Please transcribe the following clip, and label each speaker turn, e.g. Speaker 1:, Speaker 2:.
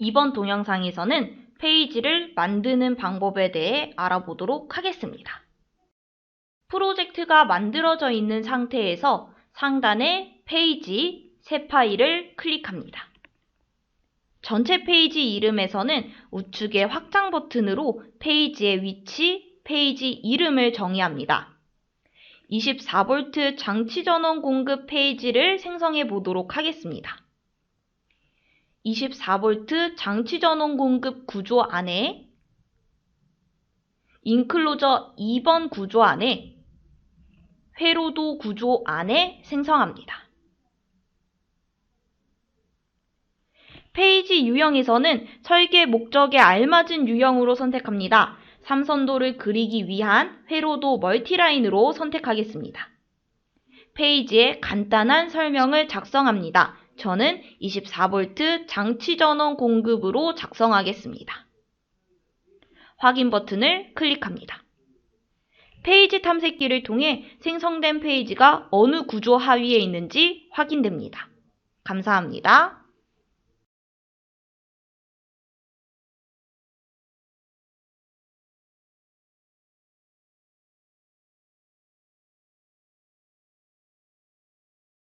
Speaker 1: 이번 동영상에서는 페이지를 만드는 방법에 대해 알아보도록 하겠습니다. 프로젝트가 만들어져 있는 상태에서 상단의 페이지, 새 파일을 클릭합니다. 전체 페이지 이름에서는 우측의 확장 버튼으로 페이지의 위치, 페이지 이름을 정의합니다. 24V 장치 전원 공급 페이지를 생성해 보도록 하겠습니다. 24V 장치 전원 공급 구조 안에 인클로저 2번 구조 안에 회로도 구조 안에 생성합니다. 페이지 유형에서는 설계 목적에 알맞은 유형으로 선택합니다. 삼선도를 그리기 위한 회로도 멀티라인으로 선택하겠습니다. 페이지에 간단한 설명을 작성합니다. 저는 24V 장치 전원 공급으로 작성하겠습니다. 확인 버튼을 클릭합니다. 페이지 탐색기를 통해 생성된 페이지가 어느 구조 하위에 있는지 확인됩니다. 감사합니다.